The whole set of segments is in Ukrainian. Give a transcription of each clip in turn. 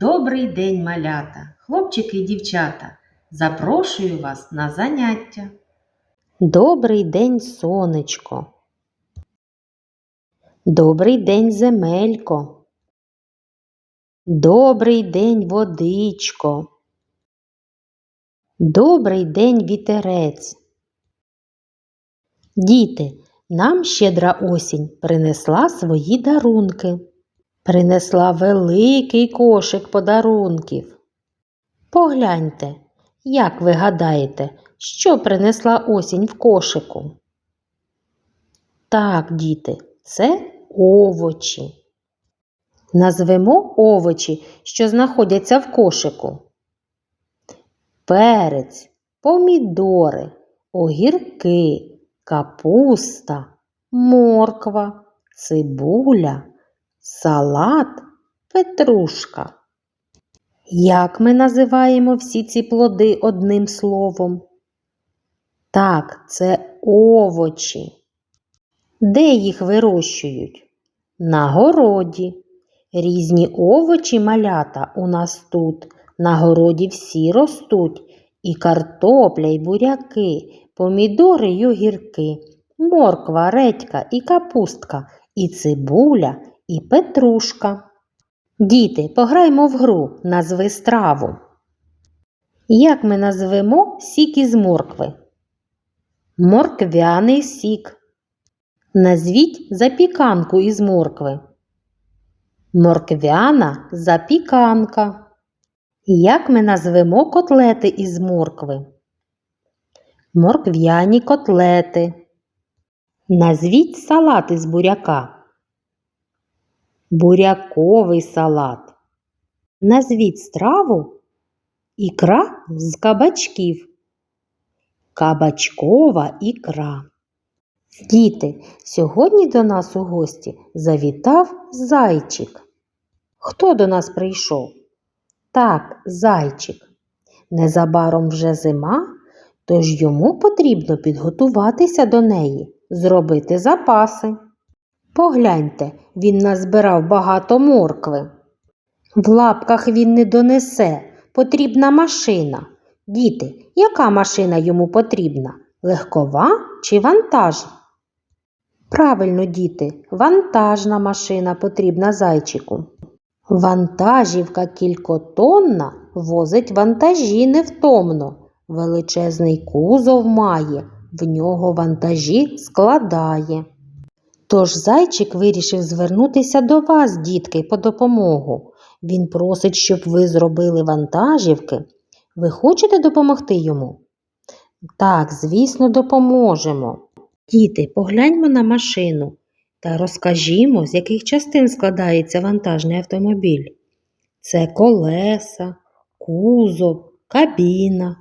Добрий день, малята, хлопчики і дівчата. Запрошую вас на заняття. Добрий день, сонечко. Добрий день, земелько. Добрий день, водичко. Добрий день, вітерець. Діти, нам щедра осінь принесла свої дарунки. Принесла великий кошик подарунків. Погляньте, як ви гадаєте, що принесла осінь в кошику? Так, діти, це овочі. Назвемо овочі, що знаходяться в кошику. Перець, помідори, огірки, капуста, морква, цибуля, салат, петрушка. Як ми називаємо всі ці плоди одним словом? Так, це овочі. Де їх вирощують? На городі. Різні овочі малята у нас тут. На городі всі ростуть. І картопля, і буряки, помідори й огірки, морква, редька і капустка, і цибуля, і петрушка. Діти, пограймо в гру, назви страву. Як ми назвемо сік із моркви? Морквяний сік. Назвіть запіканку із моркви. Морквяна запіканка. Як ми назвемо котлети із моркви? Морквяні котлети. Назвіть салат із буряка. Буряковий салат. Назвіть страву ікра з кабачків. Кабачкова ікра. Діти, сьогодні до нас у гості завітав зайчик. Хто до нас прийшов? Так, зайчик. Незабаром вже зима, тож йому потрібно підготуватися до неї, зробити запаси. Погляньте, він назбирав багато моркви. В лапках він не донесе, потрібна машина. Діти, яка машина йому потрібна? Легкова чи вантажна? Правильно, діти, вантажна машина потрібна зайчику. Вантажівка кількотонна возить вантажі невтомно. Величезний кузов має, в нього вантажі складає. Тож зайчик вирішив звернутися до вас, дітки, по допомогу. Він просить, щоб ви зробили вантажівки. Ви хочете допомогти йому? Так, звісно, допоможемо. Діти, погляньмо на машину та розкажімо, з яких частин складається вантажний автомобіль. Це колеса, кузов, кабіна.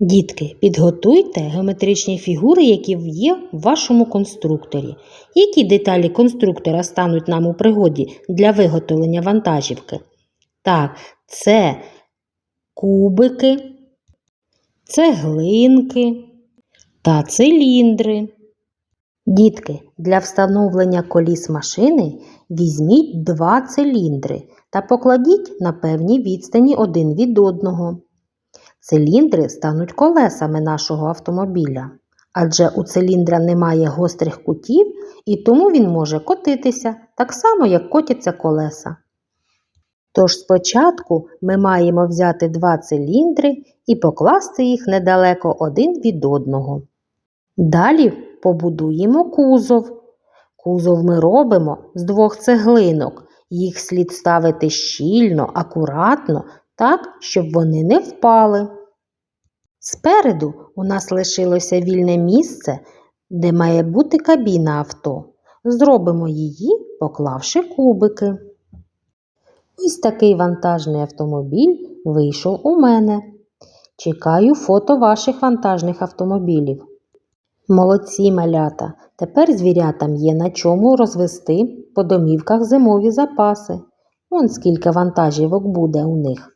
Дітки, підготуйте геометричні фігури, які є в вашому конструкторі. Які деталі конструктора стануть нам у пригоді для виготовлення вантажівки? Так, це кубики, цеглинки та циліндри. Дітки, для встановлення коліс машини візьміть два циліндри та покладіть на певній відстані один від одного. Циліндри стануть колесами нашого автомобіля, адже у циліндра немає гострих кутів і тому він може котитися так само, як котяться колеса. Тож спочатку ми маємо взяти два циліндри і покласти їх недалеко один від одного. Далі побудуємо кузов. Кузов ми робимо з двох цеглинок. Їх слід ставити щільно, акуратно, так, щоб вони не впали. Спереду у нас лишилося вільне місце, де має бути кабіна авто. Зробимо її, поклавши кубики. Ось такий вантажний автомобіль вийшов у мене. Чекаю фото ваших вантажних автомобілів. Молодці малята! Тепер звірятам є на чому розвести по домівках зимові запаси. Он скільки вантажівок буде у них.